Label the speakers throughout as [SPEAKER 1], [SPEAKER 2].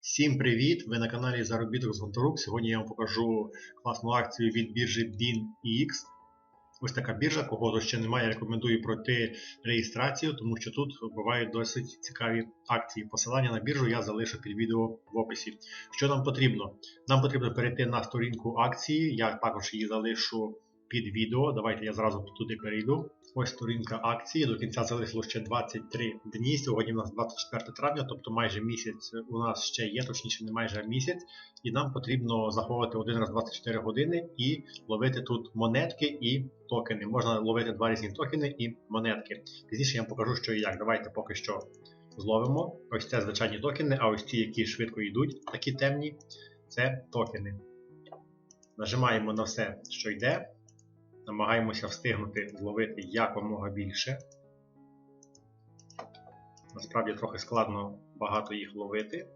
[SPEAKER 1] Всім привіт! Ви на каналі Заробіток з Гонтарук. Сьогодні я вам покажу класну акцію від біржі BinX. Ось така біржа, кого то ще немає, рекомендую пройти реєстрацію, тому що тут бувають досить цікаві акції. Посилання на біржу я залишу під відео в описі. Що нам потрібно? Нам потрібно перейти на сторінку акції, я також її залишу під відео. Давайте я зразу туди перейду. Ось сторінка акції. До кінця залишилось ще 23 дні. Сьогодні у нас 24 травня, тобто майже місяць у нас ще є, точніше не майже місяць. І нам потрібно заховувати один раз 24 години і ловити тут монетки і токени. Можна ловити два різні токени і монетки. Пізніше я вам покажу, що і як. Давайте поки що зловимо. Ось це звичайні токени, а ось ті, які швидко йдуть, такі темні, це токени. Нажимаємо на все, що йде. Намагаємося встигнути зловити якомога більше. Насправді трохи складно багато їх ловити.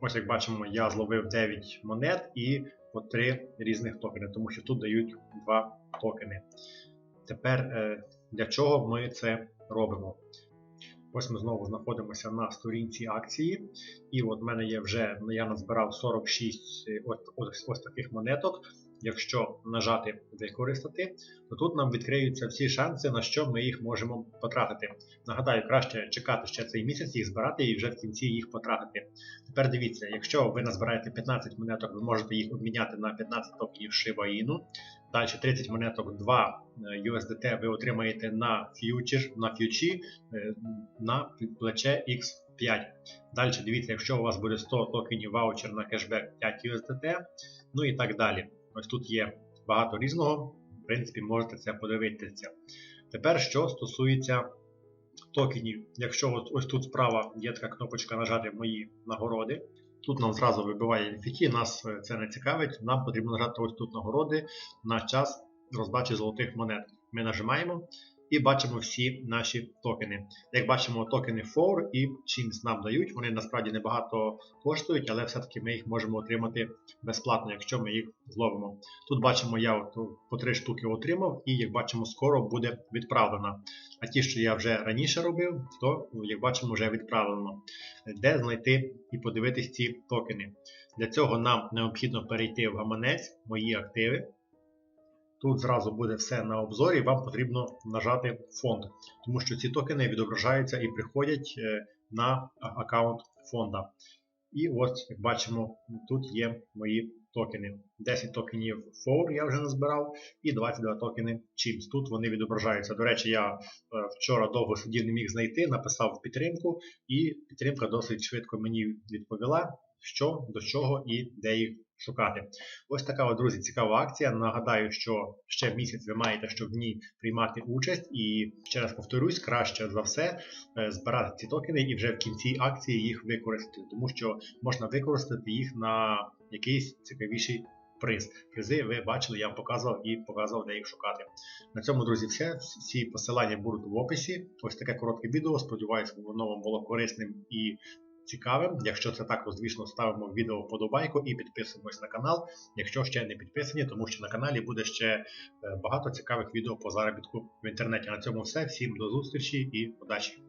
[SPEAKER 1] Ось як бачимо, я зловив 9 монет і по 3 різних токени, тому що тут дають 2 токени. Тепер е, для чого ми це робимо? Ось ми знову знаходимося на сторінці акції. І от в мене є вже, я назбирав 46 ось, ось, ось таких монеток якщо нажати використати, то тут нам відкриються всі шанси, на що ми їх можемо потратити. Нагадаю, краще чекати ще цей місяць, їх збирати і вже в кінці їх потратити. Тепер дивіться, якщо ви назбираєте 15 монеток, ви можете їх обміняти на 15 токенів Shiba Inu. Далі 30 монеток 2 е, USDT ви отримаєте на фьючер, на фьючі е, на плече X5. Далі дивіться, якщо у вас буде 100 токенів ваучер на кешбек 5 USDT, ну і так далі. Ось тут є багато різного, в принципі, можете це подивитися. Тепер, що стосується токенів, якщо от ось тут справа є така кнопочка нажати мої нагороди, тут нам зразу вибиває NFT, нас е, це не цікавить, нам потрібно нажати ось тут нагороди на час роздачі золотих монет. Ми нажимаємо і бачимо всі наші токени. Як бачимо, токени FOR і CHINS нам дають. Вони насправді небагато коштують, але все-таки ми їх можемо отримати безплатно, якщо ми їх зловимо. Тут бачимо, я от по три штуки отримав, і як бачимо, скоро буде відправлена. А ті, що я вже раніше робив, то, як бачимо, вже відправлено. Де знайти і подивитись ці токени? Для цього нам необхідно перейти в гаманець, мої активи. Тут зразу буде все на обзорі, вам потрібно нажати фонд, тому що ці токени відображаються і приходять е, на аккаунт фонда. І ось, як бачимо, тут є мої токени. 10 токенів FOR я вже назбирав, і 22 токени CHIPS. Тут вони відображаються. До речі, я е, вчора довго сидів, не міг знайти, написав підтримку, і підтримка досить швидко мені відповіла, що до чого і де їх шукати. Ось така, друзі, цікава акція. Нагадаю, що ще місяць ви маєте, щоб в ній приймати участь, і ще раз повторюсь, краще за все е, збирати ці токени і вже в кінці акції їх використати, тому що можна використати їх на якийсь цікавіший приз. Призи ви бачили, я вам показував і показував, де їх шукати. На цьому, друзі, все. Всі посилання будуть в описі. Ось таке коротке відео. Сподіваюся, воно вам було корисним і цікавим. Якщо це так, то звісно ставимо відео вподобайку і підписуємось на канал, якщо ще не підписані, тому що на каналі буде ще е, багато цікавих відео по заробітку в інтернеті. На цьому все. Всім до зустрічі і удачі!